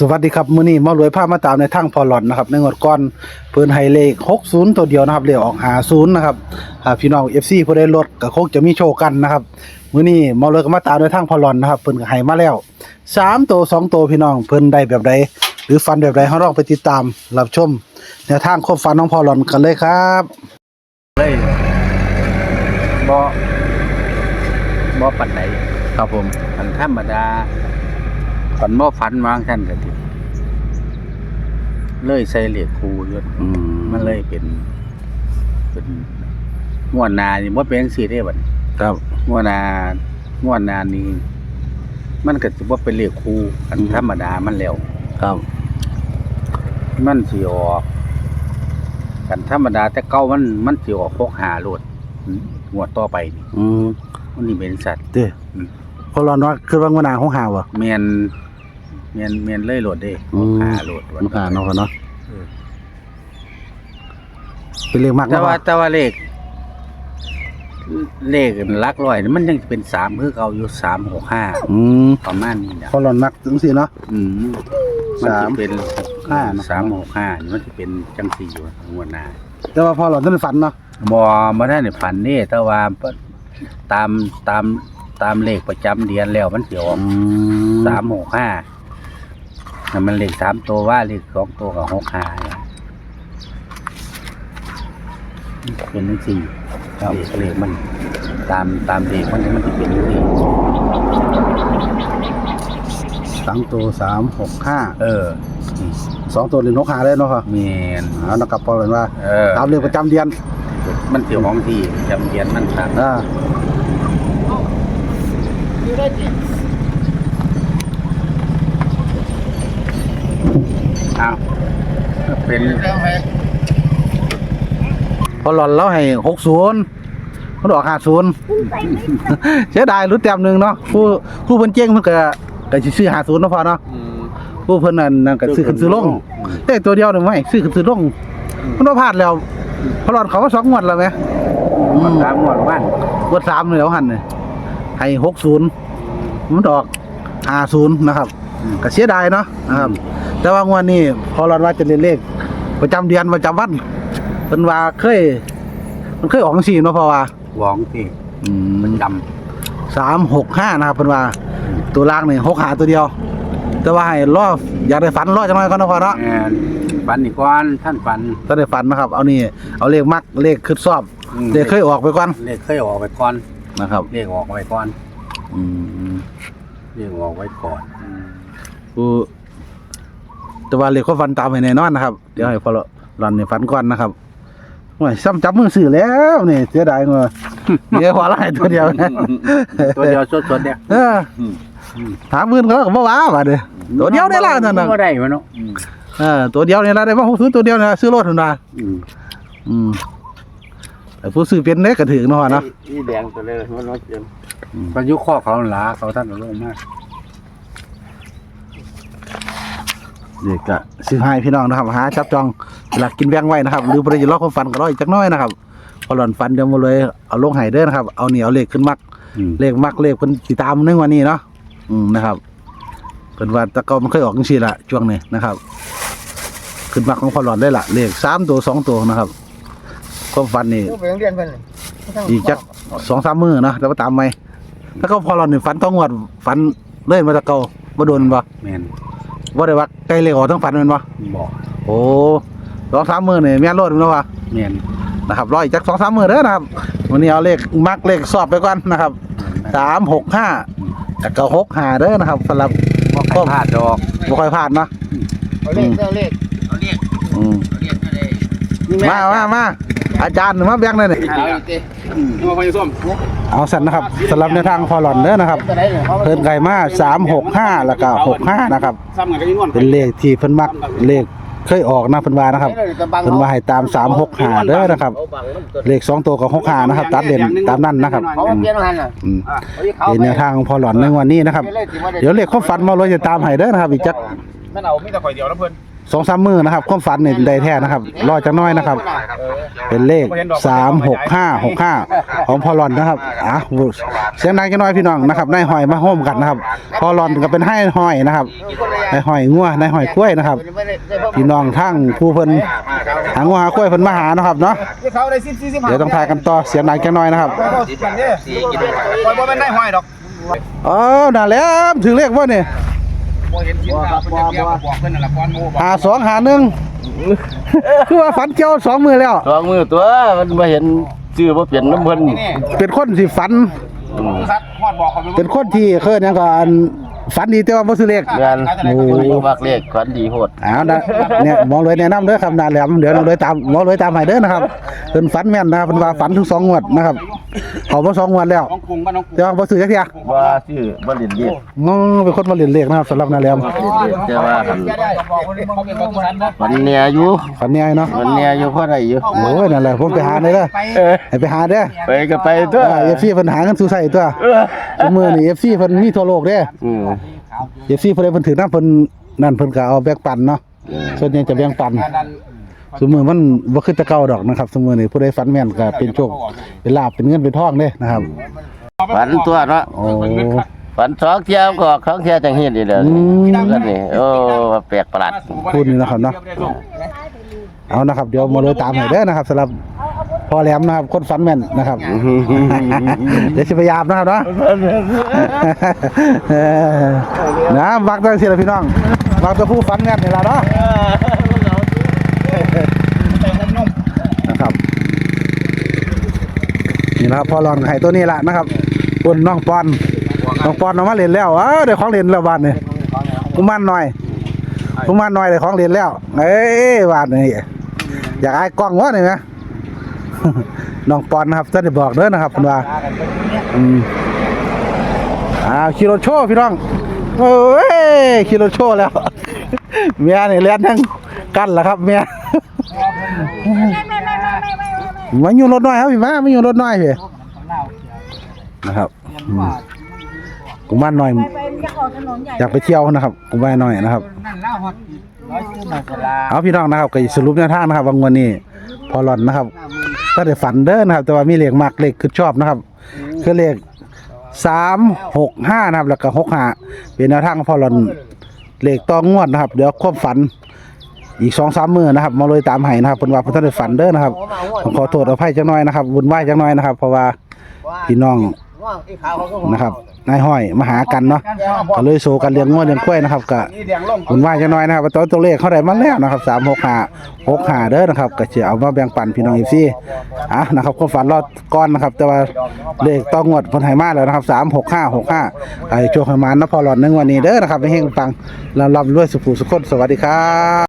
สวัสดีครับมื้อนี้มารวยภาพมาตามในทางพอหลอนนะครับในงวดก่อนเพิ่นให้เลข60 ตัวเดียวนะครับเลขออก50นะครับพี่น้อง FC ผู้ได้ลดก็คงจะมีโชคกันนะครับมื้อนี้มารวยก็มาตามในทางพอหลอนนะครับเพิ่นก็ให้มาแล้ว3ตัว2ตัวพี่น้องเพิ่นได้แบบใดหรือฟันแบบใดเฮาลองไปติดตามรับชมแนวทางความฝันของพอหลอนกันเลยครับเลยบ่บ่ปันไหนครับผมอันธรรมดา ฝันบ่ฝันวางท่านก็ติเลยใส่เหล็กคูอยศอืมมันเลยเป็น เป็นงวดหนานี่บ่เป็นจังซี่เด้บัดนี้ครับงวดหนางวดหนานี่มันก็สิบ่เป็นเหล็กคูอันธรรมดามันแล้วครับ มันสิออกกันธรรมดาแต่เก่ามันมันสิออกพกหาโลดงวดต่อไปนี่อืมมันนี่เป็นสัตว์เด้ออืมพอหลอนว่าคือว่างวดหน้าของหาบ่เมียน เมียนเมียนเลยโหลดเด้อืม หาโหลดมันหาเนาะพ่อเนาะเออเป็นเลขมากแต่เนาะว่าแต่ว่าเลข เลขหลักร้อยนี่มันยังเป็นสามคือเอาอยู่สามหกห้าอืมประมาณนี้นะ พอหลอนมักจังซี่เนาะ อืมมันสามจะเป็นห้าเนอะ สามหกห้านี่มันจะเป็นจังสี่อยู่งวดหน้าแต่ว่าพอหลอนท่านฝันเนาะบอมาได้ในฝันนี่แต่ว่าตามตามตามเลขประจำเดือนแล้วมันเสียออกสามหกห้า แต่มันเลขสามตัวว่าเลขสองตัวกับหกห้าเนี่ยเป็นเลขสี่เลขเลขมัน ตามตามเลขมันมันจะเป็นเลขสี่สามตัวสามหกห้าเออสองตัวหนึ่งนกหาเลยเนาะครับเมียนเอานักกับพอหลอนว่าเออตามเรื่องประจำเดือน มันเสียวของที่จำเดือนมันครับอ่า อ้าวเป็นพอหลอนแล้วให้หกศูนย์มันออกห้าศูนย์เสียดายรู้แต้มหนึ่งเนาะผู้ผู้เพิ่นเจ๊งเพิ่นก็ก็สิซื้อห้าศูนย์เนาะพอเนาะผู้เพิ่นนั่นนั่นก็ซื้อขึ้นซื้อลงแต่ตัวเดียวนึงไว้ซื้อขึ้นซื้อลงมันบ่พลาดแล้วพอหลอนเขาว่าสองงวดแล้วไหมมันตามหมดบ้านงวดสามเลยแล้วหันเนี่ยให้หกศูนย์มันออกห้าศูนย์นะครับก็เสียดายเนาะนะครับ แต่ว่างวดนี้พอเราว่าจะเรียนเลข ประจำเดือนประจำวันเป็นว่าเคย มันเคยออกจังสี่เนาะเพราะว่าหวองที่มันดำสามหกห้านะครับเป็นว่า ตัวล่างนี่หกหาตัวเดียว แต่ว่าให้รออยากได้ฝันรอจังหน่อยก่อนเนาะพอเนาะแอนฝันอีกก่อนท่านฝันถ้าได้ฝันนะครับ เอานี่เอาเลขมักเลขขึ้นสอบอืมเลขเคยออกไปก่อนเลขเคยออกไปก่อนนะครับเลขออกไว้ก่อนอืมเลขออกไว้ก่อนกู แต่ว่าเลขความฝันตามให้แน่นอนนะครับ เดี๋ยวให้พอรอนในฝันก่อนนะครับโอ้ยซ้ำจับมือสื่อแล้วนี่เสียดายเงยเดี๋ยวหัวไล่ตัวเดียวนะตัวเดียวสดๆเนี่ยเอออืมถามมื่นเขาก็บ่ว่าบาดเด้อตัวเดียวได้ละนั่นน่ะบ่ได้วะเนาะอืมเออตัวเดียวนี่ละได้มาหกซื้อตัวเดียวนี่ล่ะซื้อรถหั่นน่ะอืมอืมแต่ผู้ซื้อเป็นเด้ก็ถึงเนาะเนาะนี่แดงตัวเลยมันรถเต็มก็ยุคข้อเขาหลาเขาท่านเอาลงมาก เด็กก็ซื้อให้พี่น้องนะครับหาจับจองหลักกินแบงไว้นะครับ หรือบ่ได้จะรอความฝันก็รออีกจักหน้อยนะครับพอหล่อนฝันเดี๋ยวมาเลยเอาลงให้เด้อนะครับ เอานี่เอาเลขขึ้นมักอืมเลขมักเลขเพิ่นสิตามในวันนี้เนาะอืมนะครับเพิ่นว่าแตะเกามันเคยออกจังซี่ล่ะช่วงนี้นะครับ ขึ้นมักของพอหลอดได้ล่ะเลขสามตัวสองตัวนะครับความฝันนี่ลูกไปโรงเรียนเพิ่นนี่อีกจักสองสามมื้อเนาะแล้วก็ตามไหมแล้วก็พอหลอดนี่ฝันต้องงวดฝันเล่นมาแตะเกาบ่โดนบ่แม่น บ่ได้ว่าใกล้เลขออกทั้งฝันแม่นบ่บอกโอ้สองสามมื้อนี่แม่นโลดแม่นบ่วะแม่นนะครับรออีกจักสองสามมื้อเด้อนะครับวันนี้เอาเลขมักเลขสอบไปก่อนนะครับสามหกห้าแล้วก็หกห้าเด้อนะครับสำหรับบ่ใครพลาดดอกบ่ค่อยพลาดเนาะเอาเลขเอาเลขอืมมามามาอาจารย์มาแบ่งหน่อยนี่เอาอีกติมาพยส้ม เอาสั่นนะครับสำหรับในวทางพอหลอนเด้อนะครับตัวไหนเนี่ยเขาเพิ่นไก่มาแล้วก็65นะครับ เป็นเลขที่เพิ่นมักเลขเคยออกนะเพิ่นว่านะครับเพิ่นว่าให้ตาม365เด้อนะครับเขาบังตัวเลข2ตัวกับ65นะครับตัดเด่นตามนั้นนะครับเขาอืมเปลี่ยนหันน่ะอืมเอาที่เขาเป็นแนวทางพอหลอนในวันนี้นะครับ เดี๋ยวเลขควาฝันมาเลยจะตามให้เด้อนะครับอีกจัก แม่นเอามีแต่ข่อยเดียวนะเพื่อน สองสามมือนะครับ ความฝันเนี่ยได้แท้นะครับรอจักหน้อยนะครับ เป็นเลขสามหกห้าหกห้าของพอลอนนะครับอะเสียงดังจักหน้อยพี่น้องนะครับนายหอยมาโฮมกันนะครับ พอลอนก็เป็นให้หอยนะครับนายหอยงัวนายหอยกล้วยนะครับพี่น้องทั้งผู้เพิ่นหางัวหากล้วยเพิ่นมาหานะครับเนาะเขาได้สิบสี่สิบเดี๋ยวต้องทายกันต่อเสียงดังจักหน้อยนะครับกันเนี่ยคอยบ่เป็นได้ห้อยดอกอ๋อน่าแล้วถึงเลขว่าเนี่ย บ่เห็นชิ้นดาวเพิ่นจะเกี่ยวบอกเพิ่นนั่นล่ะก้อนหมู่บอกหาสองหาหนึ่งคือว่าฝันเกี่ยวสองมือแล้ว สองมือตัวมันมาเห็นชื่อว่าเปลี่ยนน้ำเพิ่นนี่เป็นคนที่ฝัน สัตว์ฮอดบอกเขาเป็นคนที่เคยยังก็อัน ฝันดีแต่ว่าบ่ซื้อเลข งานโอ้คนบ่มักเลขขวัญดีโหดอ้าวนะเนี่ยหมอรวยแนะนำเด้อครับนาแหลมเดี๋ยวน้องรวยตามหมอรวยตามให้เด้อนะครับเพิ่นฝันแม่นนะครับเพิ่นว่าฝันถึงสองงวดนะครับเขาบ่สองงวดแล้วน้องกรุงบ้านน้องกรุงแต่ว่าบ่ซื้อจักเที่ยว่าชื่อบ่เล่นเลขงอเป็นคนมาเล่นเลขนะครับสำหรับนาแหลมแต่ว่าหันบอกคนเขาเป็นคนสันบ่วันเนี้ยอยู่ฝันเนี่ยเนาะวันเนี้ยอยู่พอได้อยู่โอ้ยนั่นแหละผมไปหาเลยเด้อเออให้ไปหาเด้อไปก็ไปตัวเอฟซีเพิ่นหาเงินสู่ใส่ตัวเออซุมื้อนี้ FC เพิ่นมีทั่วโลกเด้ออืม FC เพิ่นได้เพิ่นถือน้ำเพิ่นนั่นเพิ่นก็เอาแบ่งปันเนาะส่วนใหญ่จะแบ่งปันซุมื้อมันบ่คือแต่เก่าดอกนะครับซุมื้อนี้ผู้ใดฝันแม่นก็เป็นโชคเป็นลาภเป็นเงินเป็นทองเด้นะครับฝันตัวเนาะโอ้ ฝันสองเที่ยวก็สองเที่ยวจังเฮ็ดอีเด้ออืมกันนี่โอ้แปลกประหลาด พูดนี่นะครับเนาะ เอานะครับ เดี๋ยวมาเลยตามให้เด้อนะครับสำหรับ พ่อแหลมนะครับคนฝันแม่นนะครับ เดี๋ยวสิพยายามนะครับเนาะเออนะมักได้สิล่ะพี่น้องมักจะผู้ฝันแม่นนี่ล่ะเนาะนะครับนี่นะครับพอลอนไข่ตัวนี้แหละนะครับคุณน้องปอนน้องปอนเอามาเล่นแล้วอ้าวได้ของเล่นแล้วบาดนี่กุมารหน่อยกุมารหน่อยได้ของเล่นแล้ว เอ้ยบาดนี่อยากอายกล้องวะนี่ไหม น้องปอนนะครับจะได้บอกเด้อนะครับคุณว่าอืมอ้าวขี่รถโชว์พี่น้องโอ้ยขี่รถโชว์แล้วเมียนี่เลียนทั้งกันแล้วครับเมียมาอยู่รถน้อยครับพี่มามาอยู่รถน้อยพี่นะครับกุมารน้อยอยากออกถนนใหญ่อยากไปเที่ยวนะครับกุมารน้อยนะครับเอาพี่น้องนะครับก็สรุปแนวทางนะครับวันนี้พอหลอนนะครับ ก็ได้ฝันเด้อนะครับ แต่ว่ามีเลขมักเลขคือชอบนะครับ คือเลขสามหกห้านะครับแล้วก็หกห้าเป็นแนวทางของพอหลอนเลขต้องงวดนะครับ เดี๋ยวควบฝัน อีกสองสามมือนะครับ มาเลยตามให้นะครับเป็นว่าเพิ่นได้ฝันเด้อนะครับผมขอโทษอภัยจังน้อยนะครับวุ่นวายจังน้อยนะครับ เพราะว่าพี่น้อง ว่างไอ้ขาวเขาก็นะครับนายห้อยมาหากันเนาะก็เลยโซกันเลี้ยงงวเลี้ยงกล้วยนะครับก็นี่แดงลงคุณว่าจะน้อยนะครับว่าตัวตัวเลขเขาได้มาแล้วนะครับสามหกห้าหกห้าเด้อนะครับก็จะเอามาแบ่งปันพี่น้องอีซี่อะนะครับความฝันรอดก้อนนะครับ แต่ว่าเลขต้องงวดเพนไหมาแล้วนะครับสามหกห้าหกห้าไอ้โชคให้มานนะพอหลอดหนึ่งวันนี้เด้อนะครับไม่เฮงปังลำลำรวยสุขุสุขคนสวัสดีครับ